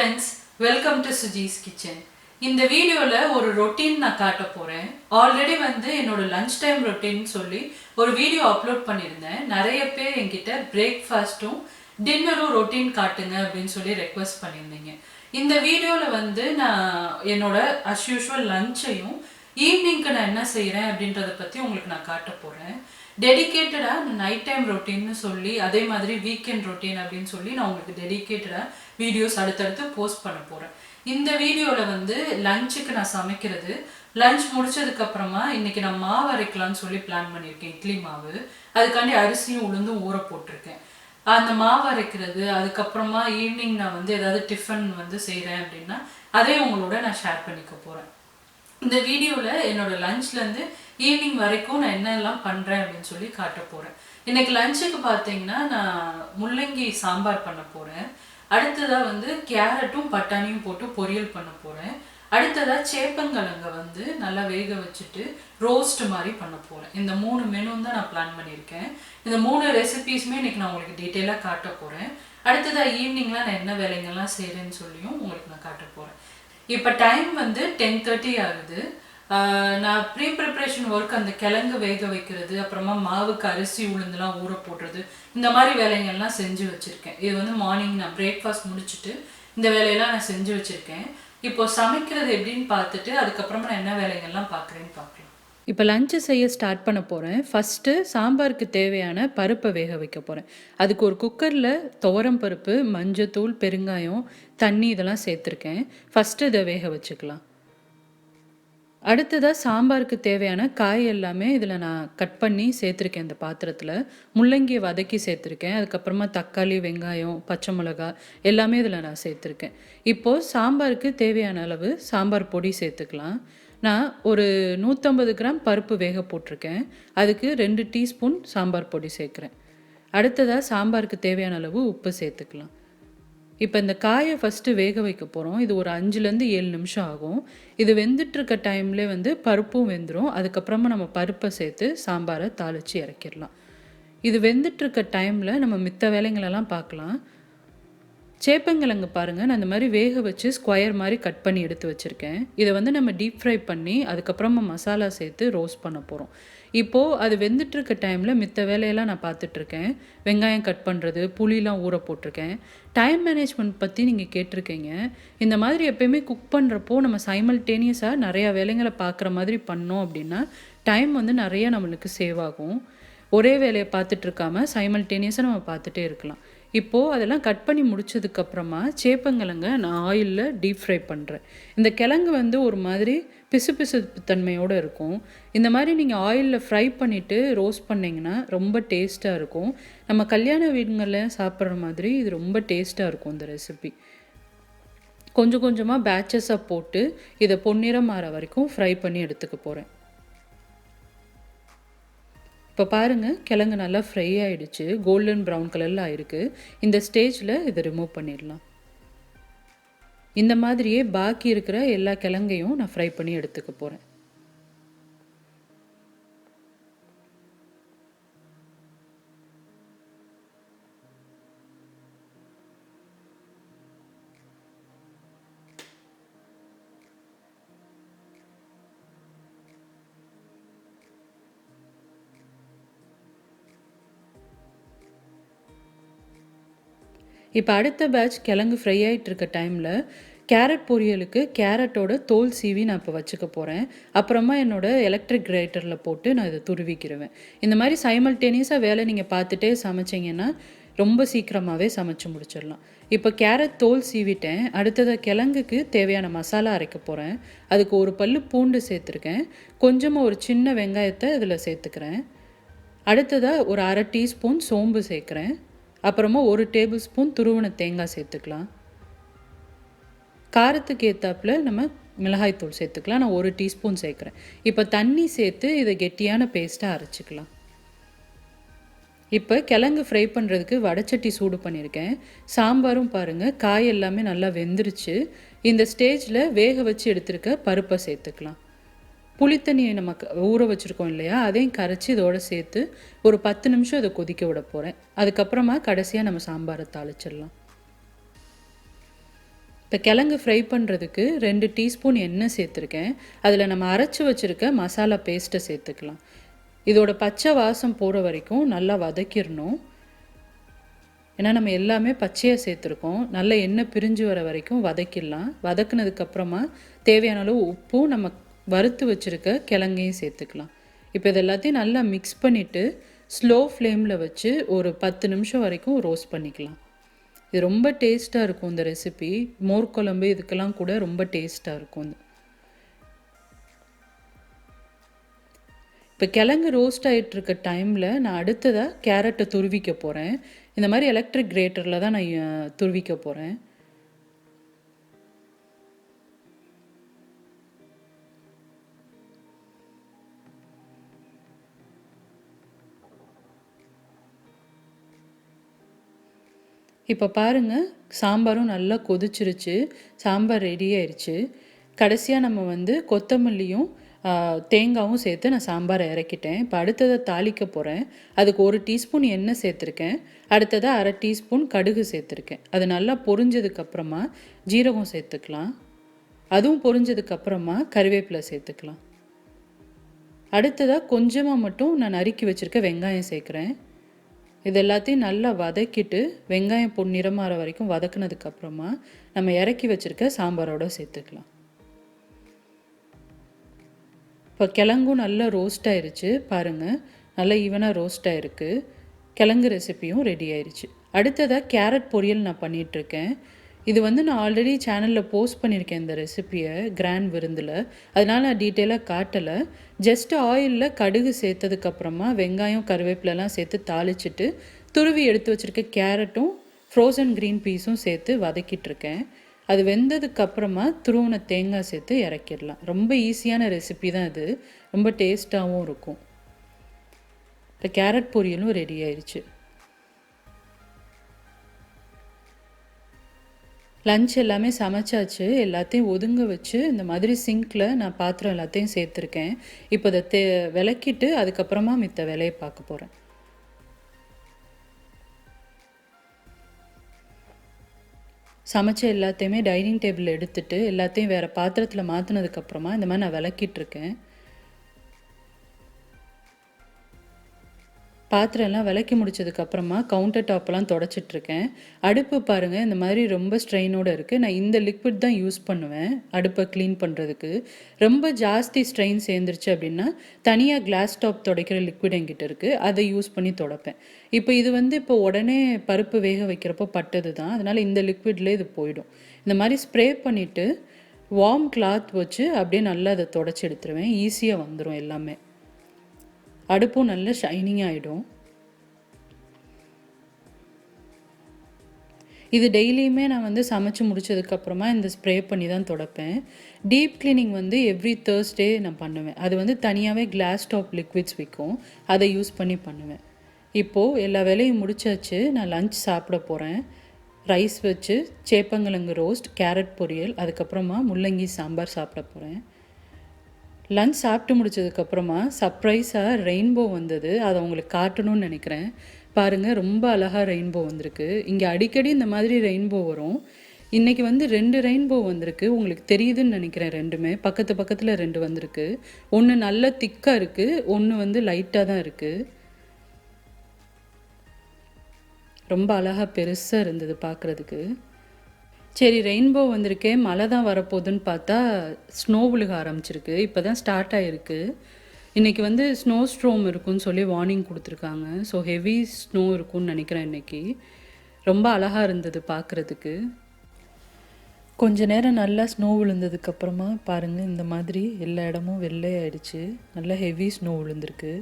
Friends welcome to Sujee's kitchen இந்த வீடியோவில் ஒரு ரொட்டீன் நான் காட்ட போகிறேன் ஆல்ரெடி வந்து என்னோட லஞ்ச் டைம் ரொட்டீன் சொல்லி ஒரு வீடியோ அப்லோட் பண்ணியிருந்தேன். நிறைய பேர் என்கிட்ட பிரேக்ஃபாஸ்ட்டும் டின்னரும் ரொட்டீன் காட்டுங்க அப்படின்னு சொல்லி ரெக்வஸ்ட் பண்ணியிருந்தீங்க. இந்த வீடியோவில் வந்து நான் என்னோட அஸ் யூஷுவல் லஞ்சையும் ஈவினிங்க்கு நான் என்ன செய்கிறேன் அப்படின்றத பற்றி உங்களுக்கு நான் காட்ட போகிறேன் டெடிக்கேட்டடாக நைட் டைம் ரொட்டீன்னு சொல்லி அதே மாதிரி வீக்கெண்ட் ரொட்டீன் அப்படின்னு சொல்லி நான் உங்களுக்கு டெடிக்கேட்டடாக வீடியோஸ் அடுத்தடுத்து போஸ்ட் பண்ண போகிறேன் இந்த வீடியோவில் வந்து லஞ்சுக்கு நான் சமைக்கிறது. லஞ்ச் முடிச்சதுக்கப்புறமா இன்றைக்கி நான் மாவு அரைக்கலாம்னு சொல்லி பிளான் பண்ணியிருக்கேன். இட்லி மாவு. அதுக்காண்டி அரிசியும் உளுந்தும் ஊற போட்டிருக்கேன். அந்த மாவு அரைக்கிறது அதுக்கப்புறமா ஈவினிங் நான் வந்து ஏதாவது டிஃபன் வந்து செய்கிறேன் அப்படின்னா அதே உங்களோட நான் ஷேர் பண்ணிக்க போகிறேன் இந்த வீடியோவில் என்னோட லஞ்ச்லேருந்து ஈவினிங் வரைக்கும் நான் என்னெல்லாம் பண்ணுறேன் அப்படின்னு சொல்லி காட்ட போகிறேன் இன்றைக்கி லஞ்சுக்கு பார்த்தீங்கன்னா நான் முள்ளங்கி சாம்பார் பண்ண போகிறேன் அடுத்ததாக வந்து கேரட்டும் பட்டாணியும் போட்டு பொரியல் பண்ண போகிறேன் அடுத்ததாக சேப்பங்கிழங்க வந்து நல்லா வேக வச்சுட்டு ரோஸ்ட் மாதிரி பண்ண போகிறேன் இந்த மூணு மெனு தான் நான் பிளான் பண்ணியிருக்கேன். இந்த மூணு ரெசிபீஸுமே இன்னைக்கு நான் உங்களுக்கு டீட்டெயிலாக காட்ட போகிறேன் அடுத்ததாக ஈவினிங்லாம் நான் என்ன வேலைங்கள்லாம் செய்கிறேன்னு சொல்லியும் உங்களுக்கு நான் காட்ட போகிறேன் இப்போ டைம் வந்து டென் தேர்ட்டி ஆகுது. நான் ப்ரீ ப்ரிப்ரேஷன் ஒர்க் அந்த கிழங்கு வேக வைக்கிறது அப்புறமா மாவுக்கு அரிசி உளுந்துலாம் ஊற போடுறது இந்த மாதிரி வேலைங்கள்லாம் செஞ்சு வச்சுருக்கேன். இது வந்து மார்னிங் நான் பிரேக்ஃபாஸ்ட் முடிச்சுட்டு இந்த வேலையெல்லாம் நான் செஞ்சு வச்சுருக்கேன். இப்போ சமைக்கிறது எப்படின்னு பார்த்துட்டு அதுக்கப்புறமா நான் என்ன வேலைங்கள்லாம் பார்க்குறேன்னு பார்க்குறேன் இப்போ லஞ்சு செய்ய ஸ்டார்ட் பண்ண போகிறேன் ஃபஸ்ட்டு சாம்பாருக்கு தேவையான பருப்பை வேக வைக்க போகிறேன் அதுக்கு ஒரு குக்கரில் துவரம் பருப்பு மஞ்சத்தூள் பெருங்காயம் தண்ணி இதெல்லாம் சேர்த்துருக்கேன். ஃபஸ்ட்டு இதை வேக வச்சுக்கலாம். அடுத்ததாக சாம்பாருக்கு தேவையான காய் எல்லாமே இதில் நான் கட் பண்ணி சேர்த்துருக்கேன் இந்த பாத்திரத்தில். முள்ளங்கியை வதக்கி சேர்த்துருக்கேன். அதுக்கப்புறமா தக்காளி வெங்காயம் பச்சை மிளகா எல்லாமே இதில் நான் சேர்த்துருக்கேன். இப்போது சாம்பாருக்கு தேவையான அளவு சாம்பார் பொடி சேர்த்துக்கலாம். நான் ஒரு நூற்றம்பது கிராம் பருப்பு வேக போட்டிருக்கேன். அதுக்கு ரெண்டு டீஸ்பூன் சாம்பார் பொடி சேர்க்குறேன். அடுத்ததாக சாம்பாருக்கு தேவையான அளவு உப்பு சேர்த்துக்கலாம். இப்போ இந்த காயை ஃபஸ்ட்டு வேக வைக்க போகிறோம் இது ஒரு அஞ்சுலேருந்து ஏழு நிமிஷம் ஆகும். இது வெந்துட்டுருக்க டைம்லே வந்து பருப்பும் வெந்துடும் அதுக்கப்புறமா நம்ம பருப்பை சேர்த்து சாம்பாரை தாளித்து இறக்கிடலாம். இது வெந்துட்டுருக்க டைமில் நம்ம மித்த வேலைங்களெல்லாம் பார்க்கலாம். சேப்பங்கிழங்கு பாருங்கள் நான் இந்த மாதிரி வேக வச்சு ஸ்கொயர் மாதிரி கட் பண்ணி எடுத்து வச்சுருக்கேன். இதை வந்து நம்ம டீப் ஃப்ரை பண்ணி அதுக்கப்புறமா மசாலா சேர்த்து ரோஸ்ட் பண்ண போகிறோம் இப்போது அது வெந்துட்டுருக்க டைமில் மித்த வேலையெல்லாம் நான் பார்த்துட்ருக்கேன் வெங்காயம் கட் பண்ணுறது புளிலாம் ஊற போட்டிருக்கேன். டைம் மேனேஜ்மெண்ட் பற்றி நீங்கள் கேட்டிருக்கீங்க. இந்த மாதிரி எப்பயுமே குக் பண்ணுறப்போ நம்ம சைமல்டேனியஸாக நிறையா வேலைங்களை பார்க்குற மாதிரி பண்ணோம் அப்படின்னா டைம் வந்து நிறைய நம்மளுக்கு சேவ் ஆகும். ஒரே வேலையை பார்த்துட்ருக்காம சைமல்டேனியஸாக நம்ம பார்த்துட்டே இருக்கலாம். இப்போது அதெல்லாம் கட் பண்ணி முடிச்சதுக்கப்புறமா சேப்பங்கிழங்க நான் ஆயிலில் டீப் ஃப்ரை பண்ணுறேன் இந்த கிழங்கு வந்து ஒரு மாதிரி பிசு பிசு தன்மையோடு இருக்கும். இந்த மாதிரி நீங்கள் ஆயிலில் ஃப்ரை பண்ணிவிட்டு ரோஸ்ட் பண்ணிங்கன்னா ரொம்ப டேஸ்ட்டாக இருக்கும். நம்ம கல்யாண வீடுங்களில் சாப்பிட்ற மாதிரி இது ரொம்ப டேஸ்ட்டாக இருக்கும் இந்த ரெசிபி கொஞ்சம் கொஞ்சமாக பேட்சஸாக போட்டு இதை பொன்னிறம் மாற வரைக்கும் ஃப்ரை பண்ணி எடுத்துக்க போகிறேன் இப்போ பாருங்கள் கிழங்கு நல்லா ஃப்ரை ஆகிடுச்சு கோல்டன் ப்ரௌன் கலரில் ஆயிருக்கு. இந்த ஸ்டேஜில் இதை ரிமூவ் பண்ணிடலாம். இந்த மாதிரியே பாக்கி இருக்கிற எல்லா கிழங்கையும் நான் ஃப்ரை பண்ணி எடுத்துக்க போகிறேன் இப்போ அடுத்த பேட்ச் கிழங்கு ஃப்ரை ஆகிட்டு இருக்க டைமில் கேரட் பொரியலுக்கு கேரட்டோட தோல் சீவி நான் இப்போ வச்சுக்க போகிறேன் அப்புறமா என்னோட எலக்ட்ரிக் கிரைட்டரில் போட்டு நான் இதை துருவிக்கிருவேன். இந்த மாதிரி சைமல்டேனியஸாக வேலை நீங்கள் பார்த்துட்டே சமைச்சிங்கன்னா ரொம்ப சீக்கிரமாகவே சமைச்சு முடிச்சிடலாம். இப்போ கேரட் தோல் சீவிட்டேன். அடுத்ததாக கிழங்குக்கு தேவையான மசாலா அரைக்க போகிறேன் அதுக்கு ஒரு பல்லு பூண்டு சேர்த்துருக்கேன். கொஞ்சமாக ஒரு சின்ன வெங்காயத்தை இதில் சேர்த்துக்கிறேன். அடுத்ததாக ஒரு அரை டீஸ்பூன் சோம்பு சேர்க்குறேன். அப்புறமா ஒரு டேபிள் ஸ்பூன் துருவன தேங்காய் சேர்த்துக்கலாம். காரத்துக்கு ஏற்றாப்புல நம்ம மிளகாய்த்தூள் சேர்த்துக்கலாம். நான் ஒரு டீஸ்பூன் சேர்க்குறேன். இப்போ தண்ணி சேர்த்து இதை கெட்டியான பேஸ்ட்டாக அரைச்சிக்கலாம். இப்போ கிழங்கு ஃப்ரை பண்ணுறதுக்கு வடச்சட்டி சூடு பண்ணியிருக்கேன். சாம்பாரும் பாருங்கள் காய் எல்லாமே நல்லா வெந்துருச்சு. இந்த ஸ்டேஜில் வேக வச்சு எடுத்துருக்க பருப்பை சேர்த்துக்கலாம். புளித்தண்ணியை நம்ம ஊற வச்சுருக்கோம் இல்லையா? அதையும் கரைச்சி இதோட சேர்த்து ஒரு பத்து நிமிஷம் அதை கொதிக்க விட போகிறேன் அதுக்கப்புறமா கடைசியாக நம்ம சாம்பாரை தாளிச்சிடலாம். இப்போ கிழங்கு ஃப்ரை பண்ணுறதுக்கு ரெண்டு டீஸ்பூன் எண்ணெய் சேர்த்துருக்கேன். அதில் நம்ம அரைச்சி வச்சுருக்க மசாலா பேஸ்ட்டை சேர்த்துக்கலாம். இதோட பச்சை வாசம் போகிற வரைக்கும் நல்லா வதக்கிடணும். ஏன்னா நம்ம எல்லாமே பச்சையாக சேர்த்துருக்கோம். நல்ல எண்ணெய் பிரிஞ்சு வர வரைக்கும் வதக்கிடலாம். வதக்குனதுக்கப்புறமா தேவையான அளவு உப்பும் நம்ம வறுத்து வச்சுருக்க கிழங்கையும் சேர்த்துக்கலாம். இப்போ இது எல்லாத்தையும் நல்லா மிக்ஸ் பண்ணிவிட்டு ஸ்லோ ஃப்ளேமில் வச்சு ஒரு பத்து நிமிஷம் வரைக்கும் ரோஸ்ட் பண்ணிக்கலாம். இது ரொம்ப டேஸ்ட்டாக இருக்கும் இந்த ரெசிபி மோர் குழம்பு இதுக்கெல்லாம் கூட ரொம்ப டேஸ்ட்டாக இருக்கும் இப்போ கிழங்கு ரோஸ்ட் ஆகிட்டு இருக்க டைமில் நான் அடுத்ததாக கேரட்டை துருவிக்க போகிறேன் இந்த மாதிரி எலக்ட்ரிக் கிரேட்டரில் தான் நான் துருவிக்க போகிறேன் இப்போ பாருங்கள் சாம்பாரும் நல்லா கொதிச்சிருச்சு சாம்பார் ரெடி ஆயிடுச்சு கடைசியாக நம்ம வந்து கொத்தமல்லியும் தேங்காயும் தேங்காவும் சேர்த்து நான் சாம்பாரை இறக்கிட்டேன். இப்போ அடுத்ததை தாளிக்க போகிறேன் அதுக்கு ஒரு டீஸ்பூன் எண்ணெய் சேர்த்துருக்கேன். அடுத்ததாக அரை டீஸ்பூன் கடுகு சேர்த்துருக்கேன். அது நல்லா பொரிஞ்சதுக்கப்புறமா ஜீரகம் சேர்த்துக்கலாம். அதுவும் பொரிஞ்சதுக்கப்புறமா கருவேப்பிலை சேர்த்துக்கலாம். அடுத்ததாக கொஞ்சமாக மட்டும் நான் நறுக்கி வச்சுருக்க வெங்காயம் சேர்க்குறேன். இது எல்லாத்தையும் நல்லா வதக்கிட்டு வெங்காயம் பொன்னிறமாற வரைக்கும் வதக்குனதுக்கப்புறமா நம்ம இறக்கி வச்சுருக்க சாம்பாரோட சேர்த்துக்கலாம். இப்போ கிழங்கும் நல்லா ரோஸ்ட் ஆயிருச்சு பாருங்கள் நல்லா ஈவனாக ரோஸ்ட் ஆயிருக்கு. கிழங்கு ரெசிபியும் ரெடி ஆயிடுச்சு அடுத்ததாக கேரட் பொரியல் நான் பண்ணிகிட்ருக்கேன் இது வந்து நான் ஆல்ரெடி சேனலில் போஸ்ட் பண்ணியிருக்கேன் இந்த ரெசிபியை கிராண்ட் விருந்தில். அதனால் நான் டீட்டெயிலாக காட்டலை. ஜஸ்ட் ஆயிலில் கடுகு சேர்த்ததுக்கப்புறமா வெங்காயம் கருவேப்பிலலாம் சேர்த்து தாளிச்சிட்டு துருவி எடுத்து வச்சுருக்க கேரட்டும் ஃப்ரோசன் க்ரீன் பீஸும் சேர்த்து வதக்கிட்டுருக்கேன் அது வெந்ததுக்கப்புறமா துருவன தேங்காய் சேர்த்து இறக்கிடலாம். ரொம்ப ஈஸியான ரெசிபி தான் இது. ரொம்ப டேஸ்ட்டாகவும் இருக்கும். இப்போ கேரட் பொரியலும் ரெடி ஆயிடுச்சு லஞ்ச் எல்லாமே சமைச்சாச்சு. எல்லாத்தையும் ஒதுங்க வச்சு இந்த மாதிரி சிங்க்கில் நான் பாத்திரம் எல்லாத்தையும் சேர்த்துருக்கேன். இப்போ இதை தே விளக்கிட்டு அதுக்கப்புறமா மித்த வேலையை பார்க்க போகிறேன் சமைச்ச எல்லாத்தையுமே டைனிங் டேபிள் எடுத்துட்டு எல்லாத்தையும் வேறு பாத்திரத்தில் மாற்றினதுக்கப்புறமா இந்த மாதிரி நான் விளக்கிட்டு பாத்திரம்லாம் விளக்கி முடிச்சதுக்கப்புறமா கவுண்டர் டாப்லாம் தொடச்சிட்ருக்கேன். அடுப்பு பாருங்கள் இந்த மாதிரி ரொம்ப ஸ்ட்ரெயினோடு இருக்குது நான் இந்த லிக்விட் தான் யூஸ் பண்ணுவேன் அடுப்பை க்ளீன் பண்ணுறதுக்கு ரொம்ப ஜாஸ்தி ஸ்ட்ரெயின் சேர்ந்துருச்சு அப்படின்னா தனியாக கிளாஸ் டாப் துடைக்கிற லிக்விட் என்கிட்ட இருக்குது அதை யூஸ் பண்ணி துடைப்பேன். இப்போ இது வந்து இப்போ உடனே பருப்பு வேக வைக்கிறப்போ பட்டது தான். அதனால் இந்த லிக்விட்லேயே இது போயிடும். இந்த மாதிரி ஸ்ப்ரே பண்ணிவிட்டு வார்ம் கிளாத் வச்சு அப்படியே நல்லா அதை தொடச்சி எடுத்துருவேன். ஈஸியாக வந்துடும் எல்லாமே. அடுப்பும் நல்ல ஷைனிங் ஆகிடும் இது டெய்லியுமே நான் வந்து சமைச்சு முடிச்சதுக்கப்புறமா இந்த ஸ்ப்ரே பண்ணி தான் துடைப்பேன். டீப் கிளீனிங் வந்து எவ்ரி தேர்ஸ்டே நான் பண்ணுவேன். அது வந்து தனியாகவே கிளாஸ் டாப் லிக்விட்ஸ் விற்கும் அதை யூஸ் பண்ணி பண்ணுவேன். இப்போது எல்லா வேலையும் முடிச்சாச்சு. நான் லஞ்ச் சாப்பிட போகிறேன் ரைஸ் வச்சு சேப்பங்கிழங்கு ரோஸ்ட் கேரட் பொரியல் அதுக்கப்புறமா முள்ளங்கி சாம்பார் சாப்பிட போகிறேன் லஞ்ச் சாப்பிட்டு முடிச்சதுக்கப்புறமா சர்ப்ரைஸாக ரெயின்போ வந்தது. அதை உங்களுக்கு காட்டணும்னு நினைக்கிறேன். பாருங்கள் ரொம்ப அழகாக ரெயின்போ வந்திருக்கு. இங்கே அடிக்கடி இந்த மாதிரி ரெயின்போ வரும். இன்றைக்கி வந்து ரெண்டு ரெயின்போ வந்திருக்கு. உங்களுக்கு தெரியுதுன்னு நினைக்கிறேன் ரெண்டுமே. பக்கத்து பக்கத்தில் ரெண்டு வந்திருக்கு. ஒன்று நல்ல திக்காக இருக்குது ஒன்று வந்து லைட்டாக தான் இருக்குது ரொம்ப அழகாக பெருசாக இருந்தது பார்க்குறதுக்கு சரி ரெயின்போ வந்திருக்கே மழை தான் வரப்போகுதுன்னு பார்த்தா ஸ்னோ விழுக ஆரம்பிச்சிருக்கு. இப்போ தான் ஸ்டார்ட் ஆகிருக்கு இன்றைக்கி வந்து ஸ்னோ ஸ்ட்ரோம் இருக்குன்னு சொல்லி வார்னிங் கொடுத்துருக்காங்க. ஸோ ஹெவி ஸ்னோ இருக்கும்னு நினைக்கிறேன் இன்றைக்கி ரொம்ப அழகாக இருந்தது பார்க்குறதுக்கு. கொஞ்ச நேரம் நல்லா ஸ்னோ விழுந்ததுக்கப்புறமா பாருங்கள் இந்த மாதிரி எல்லா இடமும் வெள்ளையாயிடுச்சு நல்லா ஹெவி ஸ்னோ விழுந்திருக்கு.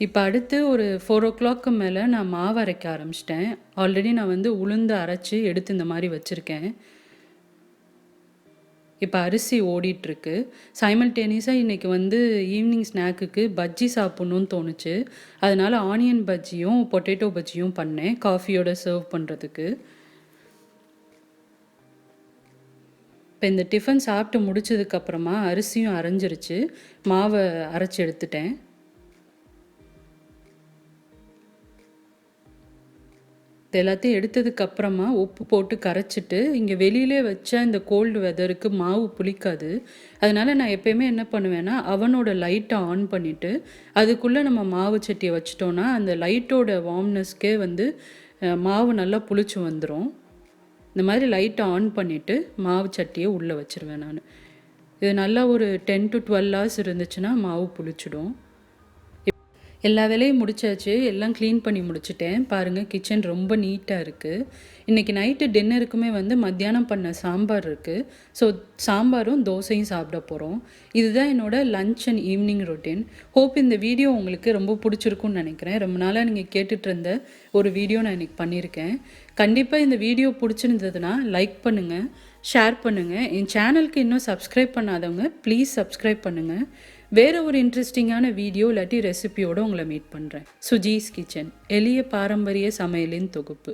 இப்போ அடுத்து ஒரு ஃபோர் ஓ கிளாக்கு மேலே நான் மாவு அரைக்க ஆரம்பிச்சிட்டேன். ஆல்ரெடி நான் வந்து உளுந்து அரைச்சி எடுத்து இந்த மாதிரி வச்சுருக்கேன். இப்போ அரிசி ஓடிட்டுருக்கு. சைமல்டேனியஸாக இன்றைக்கி வந்து ஈவினிங் ஸ்நாக்குக்கு பஜ்ஜி சாப்பிட்ணுன்னு தோணுச்சு. அதனால் ஆனியன் பஜ்ஜியும் பொட்டேட்டோ பஜ்ஜியும் பண்ணேன். காஃபியோட சர்வ் பண்ணுறதுக்கு இப்போ இந்த டிஃபன் சாப்பிட்டு முடிச்சதுக்கப்புறமா அரிசியும் அரைஞ்சிருச்சு. மாவை அரைச்சி எடுத்துட்டேன். இது எல்லாத்தையும் எடுத்ததுக்கப்புறமா உப்பு போட்டு கரைச்சிட்டு இங்கே வெளியிலே வச்ச இந்த கோல்டு வெதருக்கு மாவு புளிக்காது. அதனால் நான் எப்பயுமே என்ன பண்ணுவேன்னா அவனோட லைட்டை ஆன் பண்ணிவிட்டு அதுக்குள்ளே நம்ம மாவு சட்டியை வச்சிட்டோன்னா அந்த லைட்டோட வார்ம்னஸ்க்கே வந்து மாவு நல்லா புளிச்சு வந்துடும் இந்த மாதிரி லைட்டை ஆன் பண்ணிவிட்டு மாவு சட்டியை உள்ளே வச்சிருவேன் நான். இது நல்லா ஒரு டென் டு டுவெல் ஹவர்ஸ் இருந்துச்சுன்னா மாவு புளிச்சிடும். எல்லா வேலையும் முடிச்சாச்சு. எல்லாம் க்ளீன் பண்ணி முடிச்சிட்டேன். பாருங்கள் கிச்சன் ரொம்ப நீட்டாக இருக்குது இன்றைக்கி நைட்டு டின்னருக்குமே வந்து மத்தியானம் பண்ண சாம்பார் இருக்குது ஸோ சாம்பாரும் தோசையும் சாப்பிட போகிறோம் இதுதான் என்னோடய lunch and evening routine hope இந்த வீடியோ உங்களுக்கு ரொம்ப பிடிச்சிருக்கும்னு நினைக்கிறேன். ரொம்ப நாளாக நீங்கள் கேட்டுட்டு இருந்த ஒரு வீடியோ நான் இன்னைக்கு பண்ணியிருக்கேன். கண்டிப்பாக இந்த வீடியோ பிடிச்சிருந்ததுன்னா லைக் பண்ணுங்கள் ஷேர் பண்ணுங்கள் என் சேனலுக்கு இன்னும் சப்ஸ்கிரைப் பண்ணாதவங்க ப்ளீஸ் சப்ஸ்கிரைப் பண்ணுங்கள் வேற ஒரு இன்ட்ரெஸ்டிங்கான வீடியோ இல்லாட்டி ரெசிபியோடு உங்களை மீட் பண்ணுறேன் சுஜீஸ் கிச்சன் எளிய பாரம்பரிய சமையலின் தொகுப்பு.